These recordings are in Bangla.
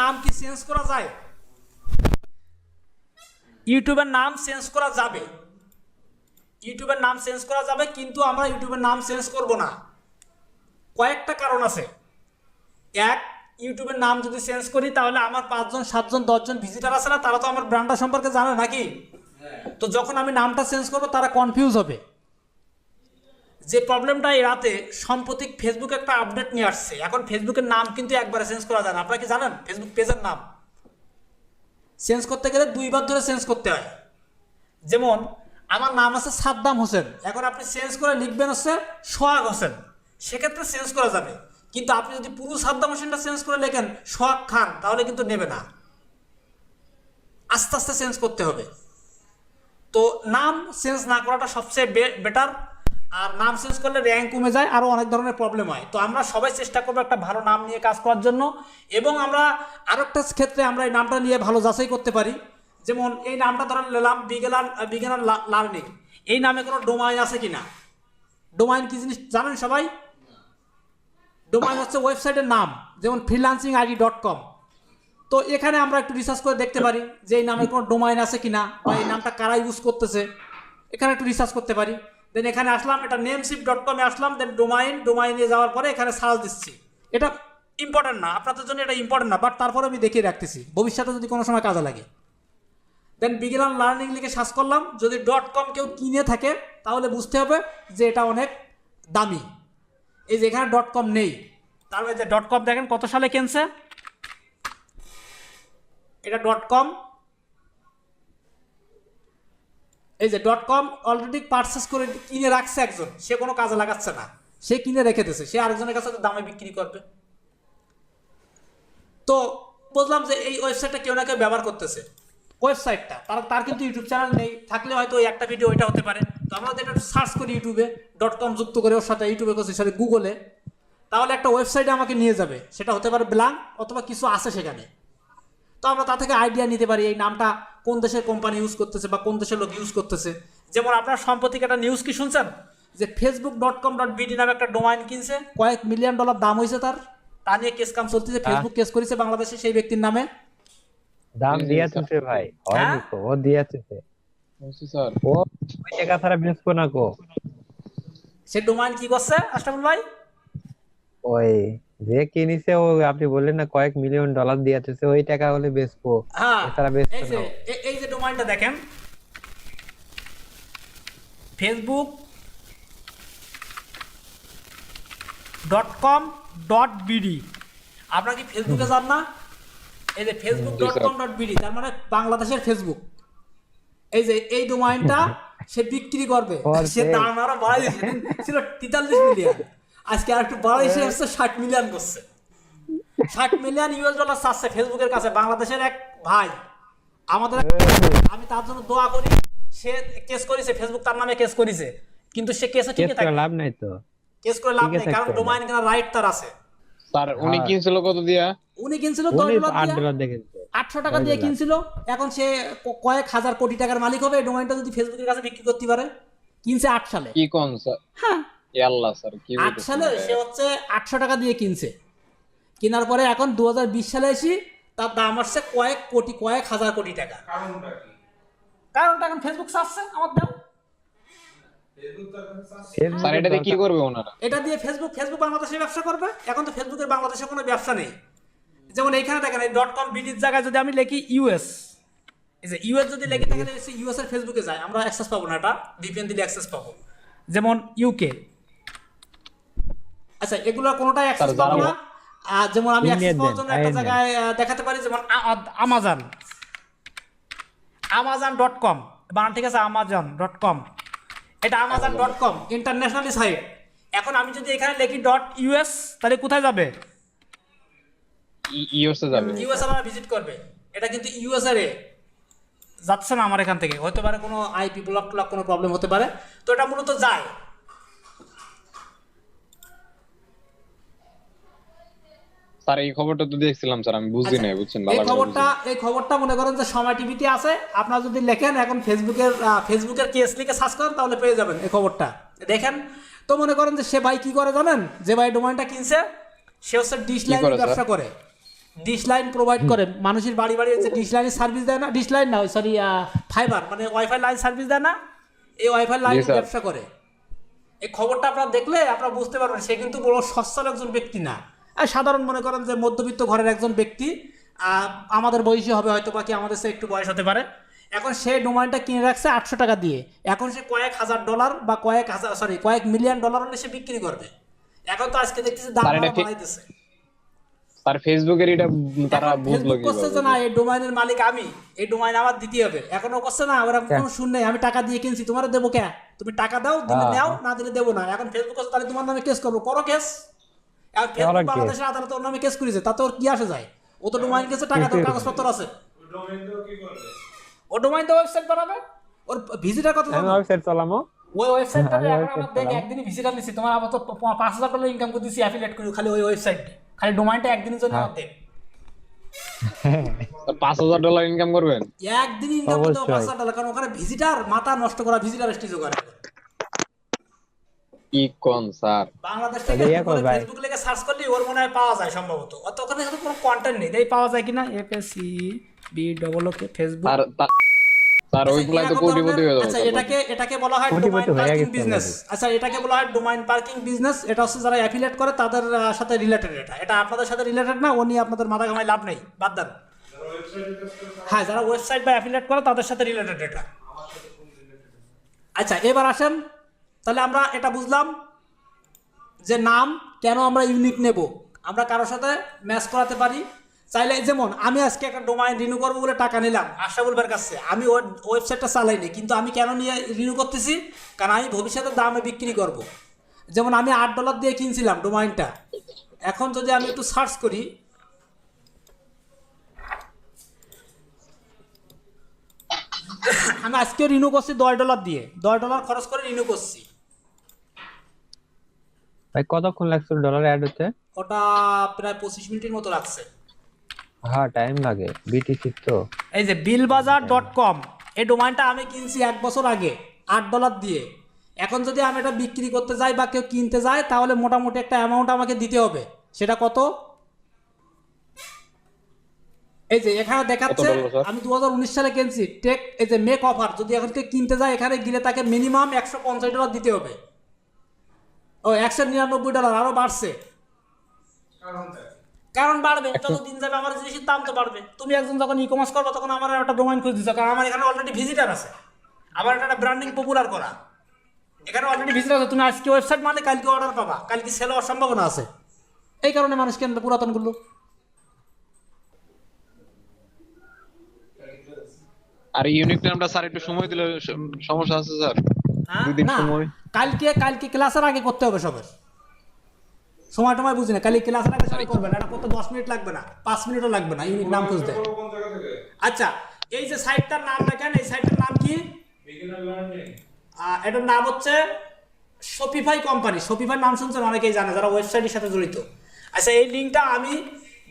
নাম কি চেঞ্জ করা যায়? ইউটিউবের নাম চেঞ্জ করা যাবে। ইউটিউবের নাম চেঞ্জ করা যাবে কিন্তু আমরা ইউটিউবের নাম চেঞ্জ করব না। কয়েকটা কারণ আছে। এক ইউটিউবের নাম যদি চেঞ্জ করি তাহলে আমার পাঁচজন সাতজন দশজন ভিজিটার আছে না তারা তো আমার ব্র্যান্ডটা সম্পর্কে জানে নাকি? তো যখন আমি নামটা চেঞ্জ করব তারা কনফিউজ হবে। যে প্রবলেমটা এই রাতে সাম্প্রতিক ফেসবুক একটা আপডেট নিয়ে আসছে। এখন ফেসবুকের নাম কিন্তু একবারে চেঞ্জ করা যায় না। আপনারা কি জানেন? ফেসবুক পেজের নাম। চেঞ্জ করতে গেলে দুইবার ধরে চেঞ্জ করতে হয়। যেমন, আমার নাম আছে সাদ্দাম হোসেন। এখন আপনি চেঞ্জ করে লিখবেন হচ্ছে সোহাগ হোসেন। সেক্ষেত্রে চেঞ্জ করা যাবে। কিন্তু আপনি যদি পুরো সাদ্দাম হোসেনটা চেঞ্জ করে লেখেন সোহাগ খান, তাহলে কিন্তু নেবে না। আস্তে আস্তে চেঞ্জ করতে হবে। তো নাম চেঞ্জ না করাটা সবচেয়ে বেটার আর নাম চেঞ্জ করলে র্যাঙ্ক কমে যায় আরও অনেক ধরনের প্রবলেম হয়। তো আমরা সবাই চেষ্টা করব একটা ভালো নাম নিয়ে কাজ করার জন্য এবং আমরা আরও একটা ক্ষেত্রে আমরা এই নামটা নিয়ে ভালো যাচাই করতে পারি। যেমন এই নামটা ধরেন নিলাম বিগেনার বিগেনার লার্নিং এই নামে কোনো ডোমাইন আছে কি না ডোমাইন কি জিনিস জানেন সবাই? ডোমাইন হচ্ছে ওয়েবসাইটের নাম, যেমন ফ্রিলান্সিং আইডি ডট কম তো এখানে আমরা একটু রিসার্চ করে দেখতে পারি যে এই নামে কোনো ডোমাইন আছে কি না বা এই নামটা কারা ইউজ করতেছে। এখানে একটু রিসার্চ করতে পারি। দেন এখানে আসলাম, এটা নেমশিপ ডট কমে আসলাম দেন ডোমাইন ডোমাইনে যাওয়ার পরে এখানে সার্চ দিচ্ছি। এটা ইম্পর্টেন্ট না, আপনাদের জন্য এটা ইম্পর্টেন্ট না বাট তারপরে আমি দেখিয়ে রাখতেছি, ভবিষ্যতে যদি কোনো সময় কাজে লাগে। দেন বিগিনার লার্নিং লিখে সার্চ করলাম, যদি ডট কম কেউ কিনে থাকে, তাহলে বুঝতে হবে যে এটা অনেক দামি। এই যে এখানে ডট কম নেই। তারপরে যে ডট কম দেখেন কত সালে কিনছে? এটা ডট কম এই যে ডট কম অলরেডি পারচেস করে কিনে রাখছে একজন, সে কোনো কাজে লাগাচ্ছে না। সে কিনে রেখে দিয়েছে সে আরেকজনের কাছে দামে বিক্রি করবে। তো বুঝলাম যে এই ওয়েবসাইটটা কেউ না কেউ ব্যবহার করতেছে। ওয়েবসাইটটা তার তার কিন্তু ইউটিউব চ্যানেল নেই, থাকলে হয়তো ওই একটা ভিডিও ওইটা হতে পারে। তো আমরা এটা সার্চ করি ইউটিউবে ডট কম যুক্ত করে ওর সাথে ইউটিউবে করছি সাথে গুগলে তাহলে একটা ওয়েবসাইটে আমাকে নিয়ে যাবে, সেটা হতে পারে ব্ল্যাঙ্ক অথবা কিছু আছে সেখানে। তো আমরা তা থেকে আইডিয়া নিতে পারি, এই নামটা কোন দেশের কোম্পানি ইউজ করতেছে বা কোন দেশের লোক ইউজ করতেছে? যেমন আপনার সাম্প্রতিক একটা নিউজ কি শুনছেন? যে Facebook dot com dot BD নামে একটা ডোমাইন কিনছে কয়েক মিলিয়ন ডলার দাম হয়েছে তার। তা নিয়ে কেস কাম চলতেছে ফেসবুক কেস করেছে বাংলাদেশে সেই ব্যক্তির নামে। দাম দিয়েছে সে ভাই হয়নি হ্যাঁ? তো ও দিয়েছে সে। বলছি স্যার। ও ওই টাকা ছাড়া বেচবো না কো সে ডোমাইন কি করছে আশরাফুল ভাই? ওই যে কিনিছে ও আপনি বললেন না কয়েক মিলিয়ন ডলার দিয়েছে সে ওই টাকা হলে বেচবো। হ্যাঁ এছাড়া বেচবো এই যে না এই যে ডোমাইনটা দেখেন। Facebook dot com dot BD আপনারা কি ফেসবুকে যান না? এই যে Facebook dot com dot BD তার মানে বাংলাদেশের ফেসবুক এই যে এই ডোমাইনটা সে বিক্রি করবে। সে। দাম আরও বাড়াই দিয়েছে। ছিল তেতাল্লিশ মিলিয়ন আজকে আর একটু বাড়াই সে হচ্ছে ষাট মিলিয়ন করছে। ষাট মিলিয়ন ইউএস ডলার চাচ্ছে ফেসবুকের কাছে বাংলাদেশের এক ভাই। আমাদের আমি তার জন্য দোয়া করি সে কেস করেছে ফেসবুক তার নামে কেস করেছে। কিন্তু সে কেসে ঠিকই থাকে। লাভ নাই তো। কেস করে লাভ নেই কারণ ডোমাইন কেনার রাইট তার আছে। স্যার উনি হ্যাঁ। কিনছিল কত দিয়া? উনি কিনছিল দশ উনি ডলার আট দিয়ে, ডলার দেখেছে আটশো টাকা দিয়ে। কিনছিল। এখন সে কয়েক হাজার কোটি টাকার মালিক হবে ডোমাইনটা যদি ফেসবুকের কাছে বিক্রি করতে পারে। কিনছে আট সালে। কি কোন স্যার? হ্যাঁ। আল্লাহ স্যার কি আট সালে সে হচ্ছে আটশো টাকা দিয়ে কিনছে। কেনার পরে এখন দু সালে এসে তার দাম আসছে কয়েক কোটি কয়েক হাজার কোটি টাকা। কারণটা এখন ফেসবুক চাচ্ছে আমার দাম স্যার এটা দিয়ে কি করবে ওনারা? এটা দিয়ে ফেসবুক ফেসবুক বাংলাদেশে ব্যবসা করবে এখন তো ফেসবুকের বাংলাদেশে কোনো ব্যবসা নেই। যেমন এইখানে দেখেন এই ডট কম বিডির জায়গায় যদি আমি লিখি ইউএস এই যে ইউএস যদি লিখে থাকে ইউএস এর ফেসবুকে যায়। আমরা অ্যাক্সেস পাবো না এটা ভিপিএন দিলে অ্যাক্সেস পাবো। যেমন ইউকে আচ্ছা এগুলো কোনোটাই অ্যাক্সেস পাবো না। যেমন আমি অ্যাক্সেস পাওয়ার জন্য একটা জায়গায় দেখাতে পারি যেমন আমাজন। আমাজন ডট কম। বানান ঠিক আছে আমাজন ডট কম। এটা Amazon dot com internationally site এখন আমি যদি এখানে লিখি ডট ইউএস তাহলে কোথায় যাবে? ইউএসএ যাবে। ইউএস আমার ভিজিট করবে। এটা কিন্তু ইউএসএ রে যাচ্ছে না আমার এখান থেকে। হতে পারে কোনো আইপি ব্লক টলক কোনো প্রবলেম হতে পারে। তো এটা মূলত যায়। স্যার এই খবরটা তো দেখছিলাম স্যার আমি বুঝি নাই বুঝছেন আচ্ছা, এই খবরটা এই খবরটা মনে করেন যে সময় টিভিতে আছে আপনারা যদি লেখেন এখন ফেসবুকের ফেসবুকের কেস লিখে সার্চ করেন তাহলে পেয়ে যাবেন এই খবরটা। দেখেন তো মনে করেন যে সে ভাই কি করে জানেন? যে ভাই ডোমাইনটা কিনছে সে হচ্ছে ডিশ লাইন ব্যবসা করে। ডিশ লাইন প্রোভাইড করে। মানুষের বাড়ি বাড়ি যে ডিশ লাইনের সার্ভিস দেয় না ডিশ লাইন না সরি ফাইবার মানে ওয়াইফাই লাইন সার্ভিস দেয় না এই ওয়াইফাই লাইন ব্যবসা করে। এই খবরটা আপনারা দেখলে আপনারা বুঝতে পারবেন সে কিন্তু বড় সচ্ছল একজন ব্যক্তি না। সাধারণ মনে করেন যে মধ্যবিত্ত ঘরের একজন ব্যক্তি আমাদের বয়সী হবে হয়তো বাকি আমাদের সে একটু বয়স হতে পারে। এখন সে ডোমাইনটা কিনে রাখছে আটশো টাকা দিয়ে। এখন সে কয়েক হাজার ডলার বা কয়েক হাজার সরি কয়েক মিলিয়ন ডলার হলে সে বিক্রি করবে। এখন তো আজকে দেখতেছি দাম আরও বাড়াইতেছে। স্যার ফেসবুকের এটা তারা বুঝলো ফেসবুক করছে যে না এই ডোমাইনের মালিক আমি এই ডোমাইন আমার দিতে হবে। এখনও করছে না ওরা কোনো? শুন নেই আমি টাকা দিয়ে কিনছি তোমার দেবো কে তুমি টাকা দাও দিলে হ্যাঁ। নাও না দিলে দেবো না। এখন ফেসবুক করছে তাহলে তোমার নামে কেস করব। করো কেস এখন বাংলাদেশের আদালতে ওর নামে কেস করেছে তাতে ওর কি আসে যায়? ও তো ডোমাইন কেসে টাকা দাও কাগজপত্র আছে। ও ডোমাইন তো ওয়েবসাইট বানাবে? ওর ভিজিটার কত ওয়েবসাইট চালামো ওই ওয়েবসাইটটা আমি এখন website আমার দেখ চালাবো। একদিনই ভিজিটার নিছি। তোমার আবার তো পাঁচ হাজার ডলার ইনকাম করে দিছি অ্যাফিলিয়েট করি খালি ওই ওয়েবসাইটে খালি ডোমাইনটা একদিনের জন্য হ্যাঁ। আমার পাঁচ হাজার ডলার ইনকাম করবেন? একদিন ইনকাম করতে পাঁচ হাজার ডলার কারণ ওখানে ভিজিটার মাথা নষ্ট করা ভিজিটার স্টেজ করে কি কোন স্যার বাংলাদেশ থেকে। ফেসবুক লেগে সার্চ করলে ওর মনে হয় পাওয়া যায় সম্ভবত। অত ওখানে হয়তো কোনো কন্টেন্ট নেই। তাই পাওয়া যায় কিনা? F S C B double okay Facebook sir ওইগুলাই তো কোটিপতি হয়ে যাবে আচ্ছা এটাকে এটাকে বলা হয় ডোমাইন পার্কিং বিজনেস আচ্ছা এটাকে বলা হয় ডোমাইন পার্কিং বিজনেস এটা হচ্ছে যারা অ্যাফিলিয়েট করে তাদের সাথে রিলেটেড এটা। এটা আপনাদের সাথে রিলেটেড না ও নিয়ে আপনাদের মাথা ঘামাই লাভ নেই। বাদ দেন। হ্যাঁ যারা ওয়েবসাইট বা অ্যাফিলিয়েট করে তাদের সাথে রিলেটেড এটা। আচ্ছা এবার আসেন তাহলে আমরা এটা বুঝলাম যে নাম কেন আমরা ইউনিক নেব? আমরা কারোর সাথে ম্যাচ করাতে পারি। চাইলে যেমন, আমি আজকে একটা ডোমাইন রিনিউ করব বলে টাকা নিলাম, আশরাফুল ভাইয়ের কাছে। আমি ওয়েবসাইটটা চালাইনি কিন্তু আমি কেন নিয়ে রিনিউ করতেছি? কারণ আমি ভবিষ্যতে দামে বিক্রি করব। যেমন আমি আট ডলার দিয়ে কিনছিলাম ডোমাইনটা এখন যদি আমি একটু সার্চ করি আমি আজকেও রিনিউ করছি দশ ডলার দিয়ে। দশ ডলার খরচ করে রিনিউ করছি। ভাই কতক্ষণ লাগছে ডলার অ্যাড হতে? ওটা প্রায় পঁচিশ মিনিটের মতো লাগছে। হ্যাঁ টাইম লাগে। বিটিসি তো। এই যে বিলবাজার ডট কম এই ডোমাইনটা আমি কিনছি এক বছর আগে আট ডলার দিয়ে। এখন যদি আমি এটা বিক্রি করতে যাই বা কেউ কিনতে যায় তাহলে মোটামুটি একটা অ্যামাউন্ট আমাকে দিতে হবে। সেটা কত? এই যে এখানে দেখাচ্ছে? আমি দুহাজার উনিশ সালে কিনছি। টেক এই যে মেক অফার যদি এখন কেউ কিনতে যায় এখানে গেলে তাকে মিনিমাম একশো পঞ্চাশ ডলার দিতে হবে। ও একশো নিরানব্বই ডলার আরও বাড়ছে। কারণ বাড়বে যত দিন যাবে আমার জিনিসের দাম তো বাড়বে। তুমি একজন যখন ই কমার্স করবে তখন আমার একটা ডোমাইন খুঁজে দিচ্ছ কারণ আমার এখানে অলরেডি ভিজিটার আছে। আমার একটা ব্র্যান্ডিং পপুলার করা। এখানে অলরেডি ভিজিটার আছে তুমি আজকে ওয়েবসাইট মানে কালকে অর্ডার পাবা। কালকে সেল হওয়ার সম্ভাবনা আছে। এই কারণে মানুষ কেন পুরাতনগুলো আর ইউনিক স্যার একটু সময় দিলে সমস্যা আছে স্যার? দুদিন সময়। কালকে কালকে ক্লাসের আগে করতে হবে সবের। সময় টময় বুঝি না কালকে ক্লাসের আগে সবাই করবে না এটা করতে দশ মিনিট লাগবে না পাঁচ মিনিটও লাগবে না ইউনিক নাম খুঁজতে। আচ্ছা এই যে সাইটটার নাম দেখেন এই সাইটটার নাম কি? এটার নাম হচ্ছে শপিফাই কোম্পানি শপিফাই নাম শুনছেন অনেকেই জানে যারা ওয়েবসাইটের সাথে জড়িত। আচ্ছা এই লিঙ্কটা আমি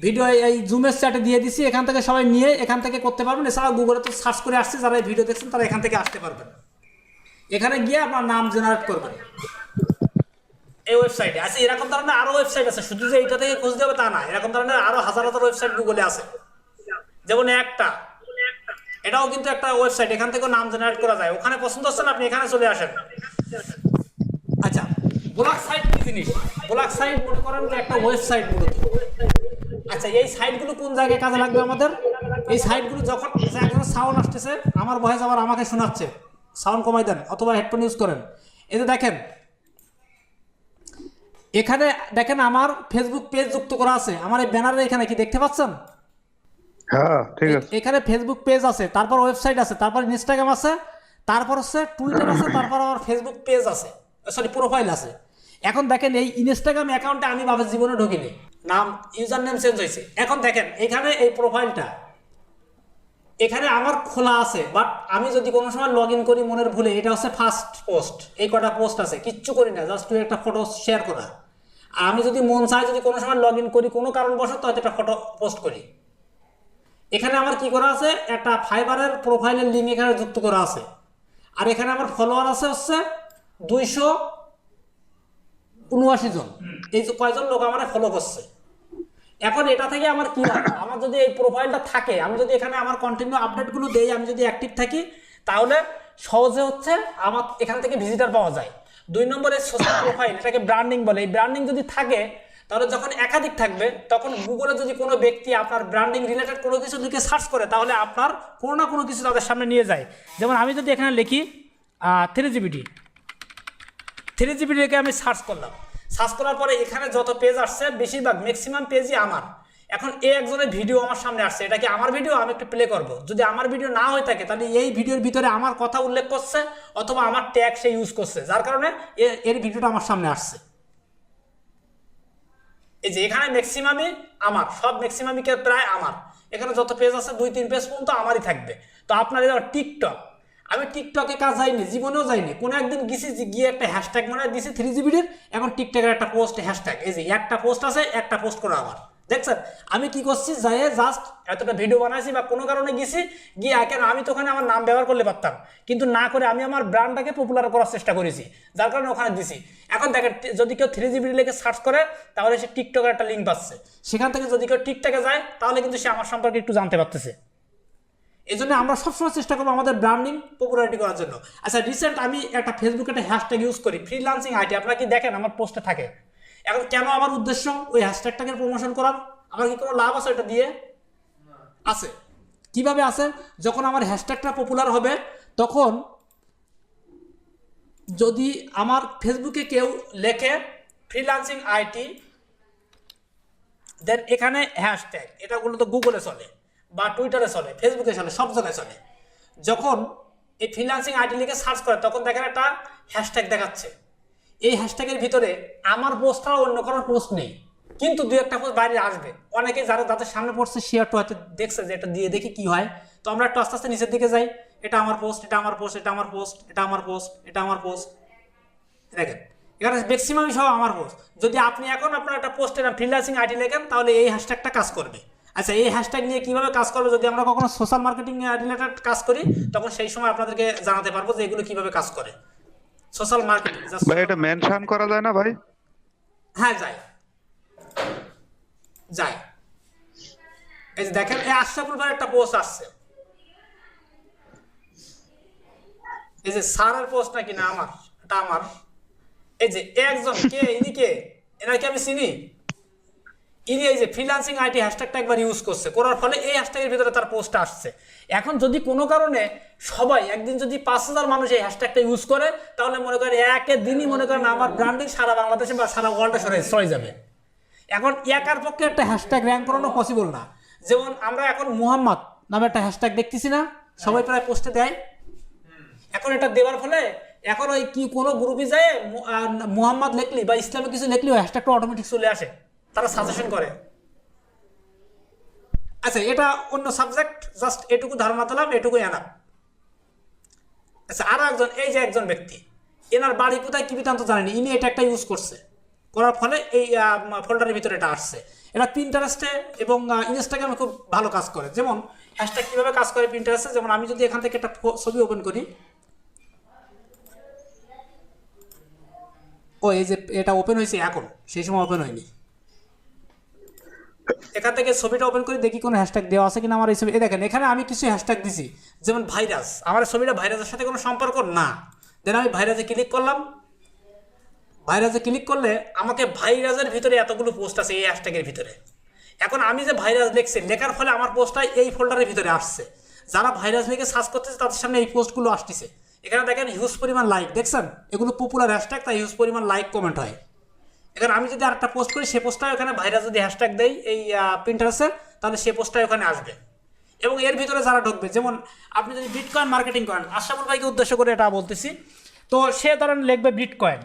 ভিডিও এই জুমের চ্যাটে দিয়ে দিছি, এখান থেকে সবাই নিয়ে এখান থেকে করতে পারবেন। এছাড়া গুগলে তো সার্চ করে আসছে, যারা এই ভিডিও দেখছেন তারা এখান থেকে আসতে পারবেন। এখানে গিয়ে আপনার নাম জেনারেট করবেন। এই ওয়েবসাইটে আছে এরকম ধরনের আরও ওয়েবসাইট আছে। শুধু যে এইটা থেকে খুঁজতে হবে তা না, এরকম ধরনের আরও হাজার হাজার ওয়েবসাইট গুগলে আছে। যেমন একটা। এটাও কিন্তু একটা ওয়েবসাইট এখান থেকেও নাম জেনারেট করা যায়। ওখানে পছন্দ হচ্ছে না, আপনি এখানে চলে আসেন। আচ্ছা ব্লগ সাইট কি জিনিস? ব্লগ সাইট মনে করেন যে একটা ওয়েবসাইট মূলত। আচ্ছা এই সাইটগুলো কোন জায়গায় কাজে লাগবে আমাদের? এই সাইটগুলো যখন একজন সাউন্ড আসতেছে আমার ভয়েস আবার আমাকে শোনাচ্ছে। সাউন্ড কমাই দেন অথবা হেডফোন ইউজ করেন। এতে দেখেন এখানে দেখেন আমার ফেসবুক পেজ যুক্ত করা আছে। আমার এই ব্যানারে এখানে কি দেখতে পাচ্ছেন? হ্যাঁ ঠিক আছে। এখানে ফেসবুক পেজ আছে তারপর ওয়েবসাইট আছে তারপর ইনস্টাগ্রাম আছে তারপর হচ্ছে টুইটার আছে তারপর আমার ফেসবুক পেজ আছে। সরি প্রোফাইল আছে। এখন দেখেন এই ইনস্টাগ্রাম অ্যাকাউন্টে আমি ভাবে জীবনে ঢুকিনি। নাম ইউজার নেম চেঞ্জ হয়েছে। এখন দেখেন, এখানে এই প্রোফাইলটা এখানে আমার খোলা আছে বাট আমি যদি কোনো সময় লগ ইন করি মনের ভুলে, এটা হচ্ছে ফার্স্ট পোস্ট এই কটা পোস্ট আছে, কিচ্ছু করি না জাস্ট তুই একটা ফটো শেয়ার করা। আমি যদি মন চাই যদি কোনো সময় লগ ইন করি, কোনো কারণবশত হয়তো একটা ফটো পোস্ট করি। এখানে আমার কি করা আছে? একটা ফাইবারের প্রোফাইলের লিঙ্ক এখানে যুক্ত করা আছে। আর এখানে আমার ফলোয়ার আছে হচ্ছে দুইশো উনআশি জন। এই যে কয়জন লোক আমার ফলো করছে? এখন এটা থেকে আমার কি লাভ? আমার যদি এই প্রোফাইলটা থাকে, আমি যদি এখানে আমার কন্টিনিউ আপডেটগুলো দেই, আমি যদি অ্যাক্টিভ থাকি, তাহলে সহজে হচ্ছে আমার এখান থেকে ভিজিটার পাওয়া যায়। দুই নম্বরে সোশ্যাল প্রোফাইল এটাকে ব্র্যান্ডিং বলে। এই ব্র্যান্ডিং যদি থাকে, তাহলে যখন একাধিক থাকবে, তখন গুগলে যদি কোনো ব্যক্তি আপনার ব্র্যান্ডিং রিলেটেড কোনো কিছু দিকে সার্চ করে, তাহলে আপনার কোনো না কোনো কিছু তাদের সামনে নিয়ে যায়। যেমন আমি যদি এখানে লিখি থ্রি জিবিটি থ্রি জিবি রেখে আমি সার্চ করলাম। সার্চ করার পরে এখানে যত পেজ আসছে, বেশিরভাগ ম্যাক্সিমাম পেজই আমার। এখন এই একজনের ভিডিও আমার সামনে আসছে। এটা কি আমার ভিডিও আমি একটু প্লে করব। যদি আমার ভিডিও না হয়ে থাকে, তাহলে এই ভিডিওর ভিতরে আমার কথা উল্লেখ করছে অথবা আমার ট্যাগ সে ইউজ করছে। যার কারণে এর ভিডিওটা আমার সামনে আসছে। এই যে এখানে ম্যাক্সিমামই আমার। সব ম্যাক্সিমামই প্রায় আমার। এখানে যত পেজ আছে, দুই, তিন পেজ পর্যন্ত আমারই থাকবে। তো আপনার টিকটক আমি টিকটকে কাজ যাইনি জীবনেও যাইনি। কোনো একদিন গেছি গিয়ে একটা হ্যাশট্যাগ হয় দিছি থ্রি জিবিটির এখন টিকটকের একটা পোস্ট হ্যাশট্যাগ এই যে, একটা পোস্ট আছে, একটা পোস্ট করা আমার। দেখছেন? আমি কি করছি? যাই জাস্ট এতটা ভিডিও বানাইছি বা কোনো কারণে গেছি, গিয়ে কেন আমি তো ওখানে আমার নাম ব্যবহার করলে পারতাম। কিন্তু না করে আমি আমার ব্র্যান্ডটাকে পপুলার করার চেষ্টা করেছি, যার কারণে ওখানে দিছি। এখন দেখেন যদি কেউ থ্রি জিবি লেগে সার্চ করে, তাহলে সে টিকটকের একটা লিঙ্ক পাচ্ছে। সেখান থেকে যদি কেউ টিকটকে যায়, তাহলে কিন্তু সে আমার সম্পর্কে একটু জানতে পারতেছে। এই জন্য আমরা সবসময় চেষ্টা করব আমাদের ব্র্যান্ডিং পপুলারিটি করার জন্য। আচ্ছা রিসেন্ট আমি একটা ফেসবুকে একটা হ্যাশট্যাগ ইউজ করি ফ্রিলান্সিং আইটি আপনারা কি দেখেন আমার পোস্টে থাকে। এখন কেন আমার উদ্দেশ্য ওই হ্যাশট্যাগটাকে প্রমোশন করার? আমার কি কোনো লাভ আছে এটা দিয়ে? আছে। কীভাবে আছে? যখন আমার হ্যাশট্যাগটা পপুলার হবে, তখন যদি আমার ফেসবুকে কেউ লেখে ফ্রিলান্সিং আইটি দেন এখানে হ্যাশট্যাগ এটাগুলো তো গুগলে চলে। বা টুইটারে চলে, ফেসবুকে চলে, সব জায়গায় চলে। যখন এই ফ্রিলান্সিং আইডি লিখে সার্চ করে, তখন দেখেন একটা হ্যাশট্যাগ দেখাচ্ছে। এই হ্যাশট্যাগের ভিতরে আমার পোস্ট ছাড়া অন্য কারোর পোস্ট নেই। কিন্তু দু একটা পোস্ট বাইরে আসবে। অনেকে যারা যাদের সামনে পড়ছে একটু হয়তো দেখছে যে এটা দিয়ে দেখি কি হয়। তো আমরা একটু আস্তে আস্তে নিচের দিকে যাই। এটা আমার পোস্ট এটা আমার পোস্ট এটা আমার পোস্ট এটা আমার পোস্ট এটা আমার পোস্ট দেখেন, এখানে ম্যাক্সিমাম সব আমার পোস্ট যদি আপনি এখন আপনার একটা পোস্টের ফ্রিল্যান্সিং আইডি লেখেন, তাহলে এই হ্যাশট্যাগটা কাজ করবে। আচ্ছা এই হ্যাশট্যাগ নিয়ে কীভাবে কাজ করবে? যদি আমরা কখনো সোশ্যাল মার্কেটিং রিলেটেড কাজ করি তখন সেই সময় আপনাদেরকে জানাতে পারব যে এগুলো কীভাবে কাজ করে। সোশ্যাল মার্কেটিং ভাই এটা মেনশন করা যায় না ভাই? হ্যাঁ যায়। যায়। এই যে দেখেন এই আশরাফুল ভাইয়ের একটা পোস্ট আসছে। এই যে স্যারের পোস্ট নাকি না আমার? এটা আমার। এই যে একজন কে? ইনি কে? এনাকে আমি চিনি? ইনি এই যে ফ্রিল্যান্সিং আইটি হ্যাশট্যাগটা একবার ইউজ করছে, করার ফলে এই হ্যাশট্যাগের ভিতরে তার পোস্ট আসছে। এখন যদি কোনো কারণে সবাই একদিন যদি পাঁচ হাজার মানুষ এই হ্যাশট্যাগটা ইউজ করে, তাহলে মনে করেন একের দিনই মনে করেন আমার ব্র্যান্ডিং সারা বাংলাদেশে বা সারা ওয়ার্ল্ডে সরে সরে যাবে। এখন একার পক্ষে একটা হ্যাশট্যাগ র্যাঙ্ক করানো পসিবল না। যেমন আমরা এখন মুহাম্মদ নামে একটা হ্যাশট্যাগ দেখতেছি না? সবাই প্রায় পোস্টে দেয়। এখন এটা দেওয়ার ফলে এখন ওই কি কোনো গ্রুপে যায় মুহাম্মদ লেখলি বা ইসলামিক কিছু লেখলি হ্যাশট্যাগটা অটোমেটিক চলে আসে। তারা সাজেশন করে। আচ্ছা এটা অন্য সাবজেক্ট জাস্ট এটুকু ধারণা দিলাম, এটুকুই আনাম আচ্ছা আরও একজন, এই যে একজন ব্যক্তি, এনার বাড়ি কোথায় কি বিতান্ত জানেনি ইনি এটা একটা ইউজ করছে। করার ফলে এই ফোল্ডারের ভিতরে এটা আসছে। এটা প্রিন্টারেস্টে এবং ইনস্টাগ্রামে খুব ভালো কাজ করে। যেমন হ্যাশট্যাগ কীভাবে কাজ করে প্রিন্টারেস্টে যেমন আমি যদি এখান থেকে একটা ছবি ওপেন করি। ও, এই যে এটা ওপেন হয়েছে এখন, সেই সময় ওপেন হয়নি। এখান থেকে ছবিটা ওপেন করে দেখি কোনো হ্যাশট্যাগ দেওয়া আছে কিনা আমার এই ছবি দেখেন, এখানে আমি কিছু হ্যাশট্যাগ দিছি। যেমন ভাইরাস আমার ছবিটা ভাইরাসের সাথে কোনো সম্পর্ক না। দেন আমি ভাইরাসে ক্লিক করলাম। ভাইরাসে ক্লিক করলে আমাকে ভাইরাসের ভিতরে এতগুলো পোস্ট আছে এই হ্যাশট্যাগের ভিতরে। এখন আমি যে ভাইরাস লিখছি লেখার ফলে আমার পোস্টটা এই ফোল্ডারের ভিতরে আসছে। যারা ভাইরাস লিখে সার্চ করতেছে, তাদের সামনে এই পোস্টগুলো আসতেছে। এখানে দেখেন হিউজ পরিমাণ লাইক দেখছেন? এগুলো পপুলার হ্যাশট্যাগ তাই হিউজ পরিমাণ লাইক কমেন্ট হয়। এখানে আমি যদি আরেকটা পোস্ট করি সে পোস্টটা ওখানে ভাইরাস যদি হ্যাশট্যাগ দেই এই প্রিন্টারেসে তাহলে সে পোস্টটা ওখানে আসবে। এবং এর ভিতরে যারা ঢুকবে যেমন আপনি যদি বিটকয়েন মার্কেটিং করেন আশাফুল ভাইকে উদ্দেশ্য করে এটা বলতেছি। তো সে ধরেন লিখবে বিটকয়েন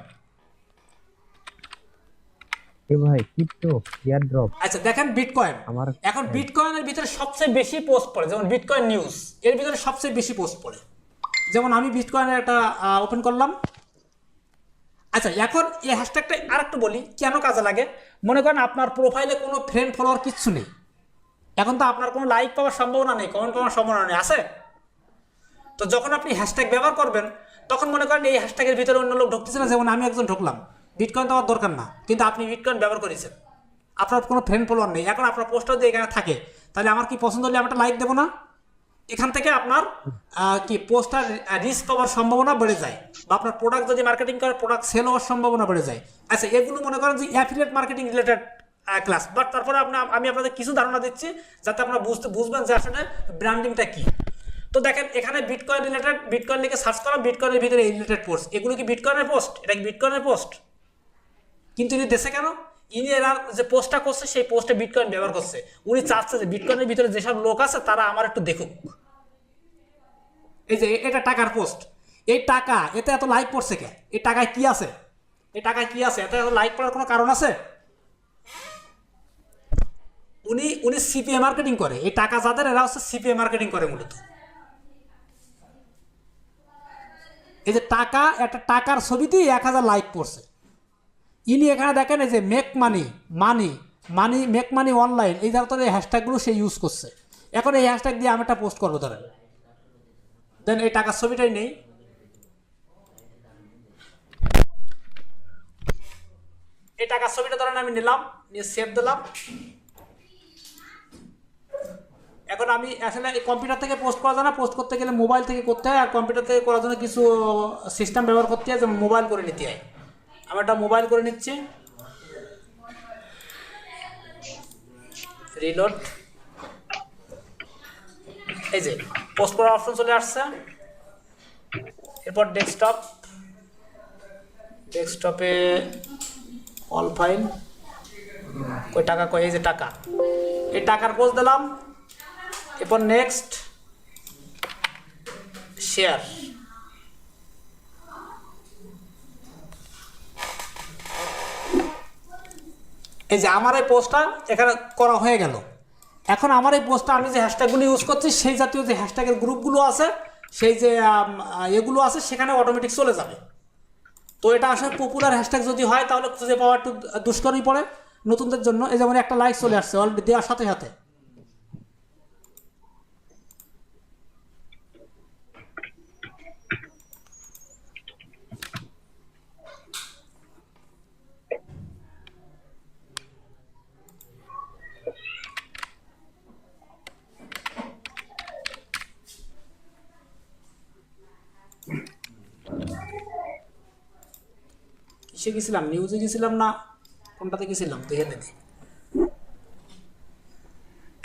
ভাই ক্রিপ্টো এয়ার ড্রপ আচ্ছা দেখেন বিটকয়েন আমার এখন বিটকয়েনের ভিতরে সবচেয়ে বেশি পোস্ট পড়ে যেমন বিটকয়েন নিউজ এর ভিতরে সবচেয়ে বেশি পোস্ট পড়ে। যেমন আমি বিটকয়েনের একটা ওপেন করলাম। আচ্ছা এখন এই হ্যাশট্যাগটা আর একটু বলি, কেন কাজে লাগে? মনে করেন আপনার প্রোফাইলে কোনো ফ্রেন্ড ফলোয়ার কিচ্ছু নেই। এখন তো আপনার কোনো লাইক পাওয়ার সম্ভাবনা নেই কমেন্ট পাওয়ার সম্ভাবনা নেই, আছে? তো যখন আপনি হ্যাশট্যাগ ব্যবহার করবেন, তখন মনে করেন এই হ্যাশট্যাগের ভিতরে অন্য লোক ঢুকতেছে না, যেমন আমি একজন ঢুকলাম। বিটকয়েন তো আমার দরকার না, কিন্তু আপনি বিটকয়েন ব্যবহার করেছেন। আপনার কোনো ফ্রেন্ড ফলোয়ার নেই। এখন আপনার পোস্টটা যদি এখানে থাকে, তাহলে আমার কি পছন্দ হলে আমি একটা লাইক দেবো না? এখান থেকে আপনার কি পোস্টার রিস্ক হওয়ার সম্ভাবনা বেড়ে যায় বা আপনার প্রোডাক্ট যদি মার্কেটিং করে প্রোডাক্ট সেল হওয়ার সম্ভাবনা বেড়ে যায়। আচ্ছা এগুলো মনে করেন যে affiliate marketing related class but তারপরে আপনার আমি আপনাদের কিছু ধারণা দিচ্ছি যাতে আপনারা বুঝতে, বুঝবেন যে আসলে ব্র্যান্ডিংটা কী। তো দেখেন, এখানে বিটকয়েন রিলেটেড বিটকয়েন লিখে সার্চ করা বিটকয়েনের ভিতরে এই রিলেটেড পোস্ট এগুলো কি বিটকয়েনের পোস্ট এটা কি বিটকয়েনের পোস্ট কিন্তু ইনি দেশে কেন? ইনি এনার যে পোস্টটা করছে, সেই পোস্টে বিটকয়েন ব্যবহার করছে। উনি চাচ্ছে যে বিটকয়েনের ভিতরে যেসব লোক আছে, তারা আমার একটু দেখুক। এই যে, এটা টাকার পোস্ট। এই টাকা, এতে এত লাইক পড়ছে কে? এই টাকায় কি আছে? এই টাকায় কি আছে? এত এত লাইক পড়ার কোনো কারণ আছে? উনি উনি সিপিএ মার্কেটিং করে। এই টাকা যাদের, এরা হচ্ছে সিপিএ মার্কেটিং করে মূলত। এই যে টাকা, একটা টাকার ছবিতেই এক হাজার লাইক পড়ছে। ইনি এখানে দেখেন এই যে make money money money make money online এই ধরো ধরনের হ্যাশট্যাগুলো সে ইউজ করছে। এখন এই হ্যাশট্যাগ দিয়ে আমি একটা পোস্ট করব, ধরেন। দেন এই টাকার ছবিটাই নেই। এই টাকার ছবিটা ধরেন আমি নিলাম, নিয়ে সেভ দিলাম। এখন আমি আসলে কম্পিউটার থেকে পোস্ট করা যায় না পোস্ট করতে গেলে মোবাইল থেকে করতে হয়, আর কম্পিউটার থেকে করার জন্য কিছু সিস্টেম ব্যবহার করতে হয় যেমন মোবাইল করে নিতে হয়। আমি একটা মোবাইল করে নিচ্ছি। রিলোড এই যে পোস্ট করার অপশন চলে আসছে। এরপর ডেস্কটপ ডেস্কটপে অল ফাইল কই টাকা কই? এই যে টাকা। এই টাকার পোস্ট দিলাম। এরপর নেক্সট শেয়ার এই যে আমার এই পোস্টটা এখানে করা হয়ে গেল। এখন আমার এই পোস্টটা আমি যে হ্যাশট্যাগুলো ইউজ করছি, সেই জাতীয় যে হ্যাশট্যাগের গ্রুপগুলো আছে, সেই যে এগুলো আছে, সেখানে অটোমেটিক চলে যাবে। তো এটা আসলে পপুলার হ্যাশট্যাগ যদি হয়, তাহলে খুঁজে পাওয়া একটু দুষ্করই পড়ে নতুনদের জন্য। এই যেমন একটা লাইক চলে আসছে অলরেডি দেওয়ার সাথে সাথে। কিসে গেছিলাম নিউজে গেছিলাম না কোনটাতে গেছিলাম দেখে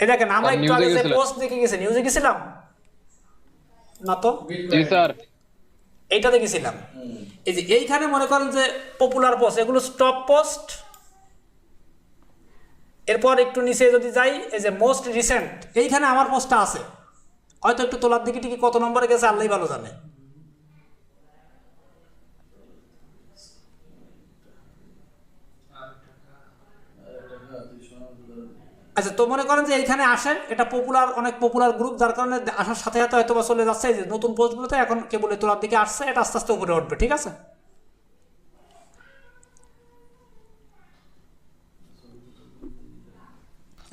এই দেখেন আমরা একটু আগে যে পোস্ট দেখে গেছি নিউজে গেছিলাম? না তো? জি স্যার। এইটাতে গেছিলাম। এই যে এইখানে মনে করেন যে পপুলার পোস্ট এগুলো স্টপ পোস্ট এরপর একটু নিচে যদি যাই এই যে মোস্ট রিসেন্ট এইখানে আমার পোস্টটা আছে। হয়তো একটু তোলার দিকে টিকি কত নম্বরে গেছে আল্লাহ ভালো জানে। আচ্ছা তো মনে করেন যে এইখানে আসেন, এটা পপুলার অনেক পপুলার গ্রুপ যার কারণে আসার সাথে সাথে হয়তো বা চলে যাচ্ছে যে নতুন পোস্টগুলোতে এখন কেবল তোলার দিকে আসছে, এটা আস্তে আস্তে উপরে উঠবে, ঠিক আছে?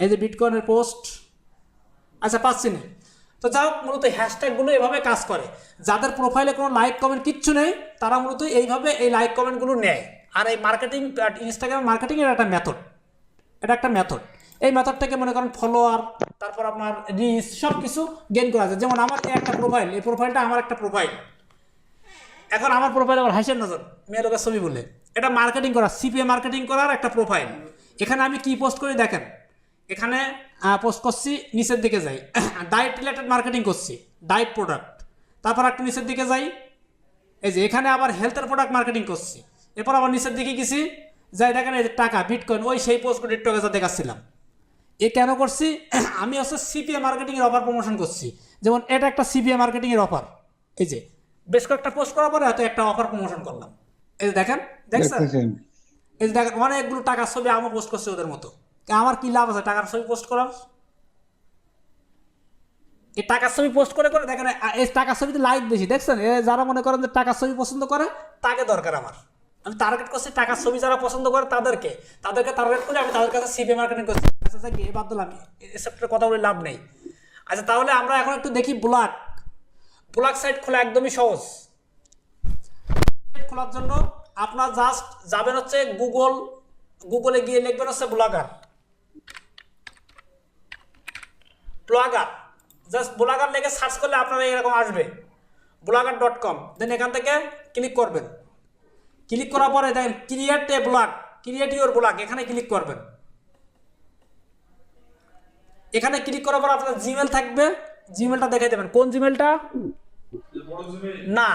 এই যে বিটকয়েনের পোস্ট আচ্ছা পাচ্ছি না। তো যাই হোক, মূলত হ্যাশট্যাগুলো এভাবে কাজ করে। যাদের প্রোফাইলে কোনো লাইক কমেন্ট কিচ্ছু নেই, তারা মূলত এইভাবে এই লাইক কমেন্টগুলো নেয়। আর এই মার্কেটিং ইনস্টাগ্রাম মার্কেটিংয়ের একটা মেথড এটা একটা মেথড এই মেথডটাকে মনে করেন ফলোয়ার তারপর আপনার রিচ সব কিছু গেইন করা যায় যেমন আমার একটা প্রোফাইল এই প্রোফাইলটা আমার একটা প্রোফাইল এখন আমার প্রোফাইল আবার হাসের নজর, মেয়ে লোকের ছবি বলে এটা মার্কেটিং করা সিপিএ মার্কেটিং করার একটা প্রোফাইল এখানে আমি কি পোস্ট করি দেখেন? এখানে পোস্ট করছি, নিচের দিকে যাই। ডায়েট রিলেটেড মার্কেটিং করছি ডায়েট প্রোডাক্ট তারপর একটু নিচের দিকে যাই। এই যে, এখানে আবার হেলথের প্রোডাক্ট মার্কেটিং করছি। এরপর আবার নিচের দিকে গেছি। যাই দেখেন এই যে টাকা বিটকয়েন ওই সেই একটু আগে যা দেখাচ্ছিলাম। এ কেন করছি? আমি হচ্ছে সিপিএ মার্কেটিংয়ের অফার প্রমোশন করছি। যেমন এটা একটা সিপিএ মার্কেটিংয়ের অফার এই যে বেশ কয়েকটা পোস্ট করার পরে হয়তো একটা অফার প্রমোশন করলাম। এই যে দেখেন দেখছেন? এই যে দেখেন অনেকগুলো টাকার ছবি আমি পোস্ট করছি ওদের মতো। আমার কি লাভ আছে টাকার ছবি পোস্ট করার? এই টাকার ছবি পোস্ট করে করে দেখেন এই টাকার ছবিতে লাইক বেশি। দেখছেন? যারা মনে করেন যে টাকার ছবি পছন্দ করে তাকে দরকার আমার। আমি টার্গেট করছি টাকার ছবি যারা পছন্দ করে তাদেরকে। তাদেরকে টার্গেট করে আমি তাদের কাছে সিপি মার্কেটিং করছি। আচ্ছা আচ্ছা গিয়ে বাদ দিলাম। এসবটার কথা বলে লাভ নেই। আচ্ছা তাহলে আমরা এখন একটু দেখি ব্লাক। ব্লাক সাইট খোলা একদমই সহজ। খোলার জন্য আপনার জাস্ট যাবেন হচ্ছে গুগল গুগলে গিয়ে লিখবেন হচ্ছে ব্লগার। ব্লগার। জাস্ট ব্লগার লেগে সার্চ করলে আপনারা এরকম আসবে। ব্লগার ডট কম দেন এখান থেকে ক্লিক করবেন। ক্লিক করার পরে দেখেন create a blog create your blog এখানে ক্লিক করবেন। এখানে ক্লিক করার পর আপনার জিমেল থাকবে। জিমেলটা দেখে দেবেন। কোন জিমেলটা না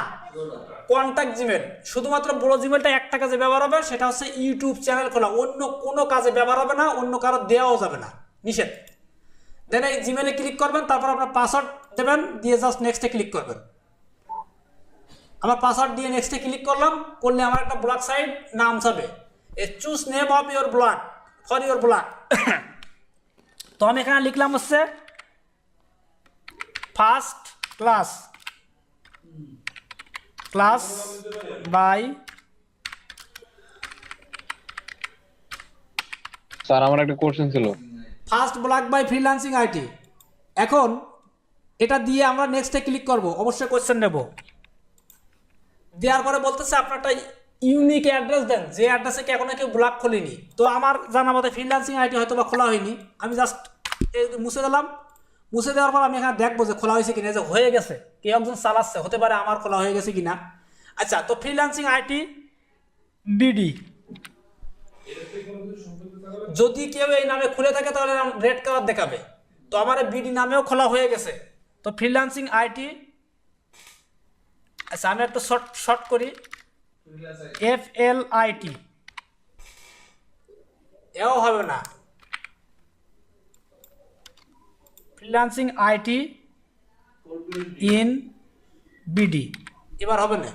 কন্ট্যাক্ট জিমেল শুধুমাত্র বড় জিমেলটা একটা কাজে ব্যবহার হবে, সেটা হচ্ছে ইউটিউব চ্যানেল খোলা। অন্য কোনো কাজে ব্যবহার হবে না, অন্য কারও দেওয়াও যাবে না। নিষেধ। দেন এই জিমেলে ক্লিক করবেন, তারপর আপনার পাসওয়ার্ড দেবেন, দিয়ে জাস্ট নেক্সটে ক্লিক করবেন। আমার পাসওয়ার্ড দিয়ে নেক্সটে ক্লিক করলাম, করলে আমার একটা ব্লগ সাইট নাম যাবে। A choose name of your blog for your blog তো আমি এখানে লিখলাম হচ্ছে first class class by sir আমার একটা কোশ্চেন ছিল। First blog by freelancing IT এখন এটা দিয়ে আমরা নেক্সটে ক্লিক করব অবশ্যই কোয়েশ্চেন নেব। দেওয়ার পরে বলতেছে আপনার একটা ইউনিক অ্যাড্রেস দেন, যে অ্যাড্রেসে কি এখনও কেউ ব্লক খোলেনি। তো আমার জানা মতে ফ্রিল্যান্সিং আইটি হয়তো বা খোলা হয়নি। আমি জাস্ট মুছে দিলাম। মুছে দেওয়ার পর আমি এখানে দেখব যে খোলা হয়েছে কিনা। যে হয়ে গেছে, কেউ একজন চালাচ্ছে, হতে পারে আমার খোলা হয়ে গেছে কিনা। আচ্ছা তো ফ্রিল্যান্সিং আইটি বিডি যদি কেউ এই নামে খুলে থাকে, তাহলে রেড কালার দেখাবে। তো আমার বিডি নামেও খোলা হয়ে গেছে। তো ফ্রিল্যান্সিং আইটি আচ্ছা আমি একটু শর্ট শর্ট করি। এফ এল আইটি এও হবে না। ফ্রিল্যান্সিং আইটি ইন বিডি এবার হবে না।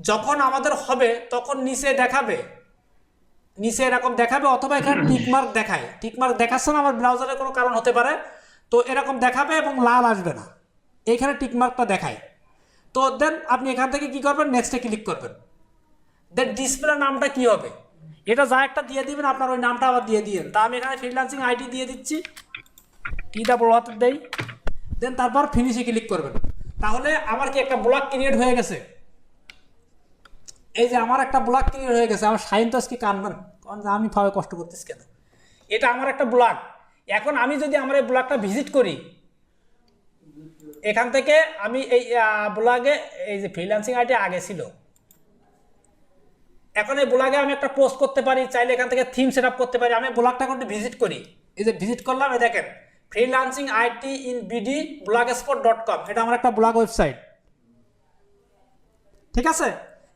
যখন আমাদের হবে তখন নিচে দেখাবে। নিচে এরকম দেখাবে অথবা এখানে টিকমার্ক দেখায়। টিকমার্ক দেখাচ্ছে না আমার ব্রাউজারের কোনো কারণ হতে পারে। তো এরকম দেখাবে এবং লাল আসবে না। এইখানে টিকমার্কটা দেখায়। তো দেন আপনি এখান থেকে কি করবেন? নেক্সটে ক্লিক করবেন। দেন ডিসপ্লে নামটা কি হবে? এটা যা একটা দিয়ে দিবেন, আপনার ওই নামটা আবার দিয়ে দিয়েন। তা আমি এখানে ফ্রিল্যান্সিং আইডি দিয়ে দিচ্ছি। টিটা বড় হাতের দেই? দেন তারপর ফিনিশে ক্লিক করবেন। তাহলে আমার কি একটা ব্লক ক্রিয়েট হয়ে গেছে? এই যে আমার একটা ব্লগ ক্লিয়ার হয়ে গেছে। আমার সাইন তো আজকে কারণ আমি ভাবে কষ্ট করতেছি কেন? এটা আমার একটা ব্লগ এখন আমি যদি আমার এই ব্লগটা ভিজিট করি এখান থেকে আমি এই ব্লগে এই যে ফ্রিল্যান্সিং আইটি আগে ছিল। এখন এই ব্লগে আমি একটা পোস্ট করতে পারি, চাইলে এখান থেকে থিম সেট করতে পারি। আমি ব্লগটা করতে ভিজিট করি। এই যে ভিজিট করলাম, এই দেখেন freelancing IT in BD blogspot dot com এটা আমার একটা ব্লগ ওয়েবসাইট ঠিক আছে?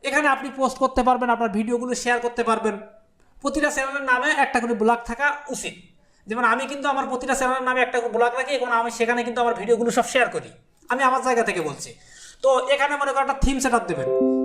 এখানে আপনি পোস্ট করতে পারবেন, আপনার ভিডিওগুলো শেয়ার করতে পারবেন। প্রতিটা চ্যানেলের নামে একটা করে ব্লগ থাকা উচিত। যেমন আমি কিন্তু আমার প্রতিটা চ্যানেলের নামে একটা ব্লগ রাখি এবং আমি সেখানে কিন্তু আমার ভিডিওগুলো সব শেয়ার করি। আমি আমার জায়গা থেকে বলছি। তো এখানে মনে করো একটা থিম সেট আপ দেবেন।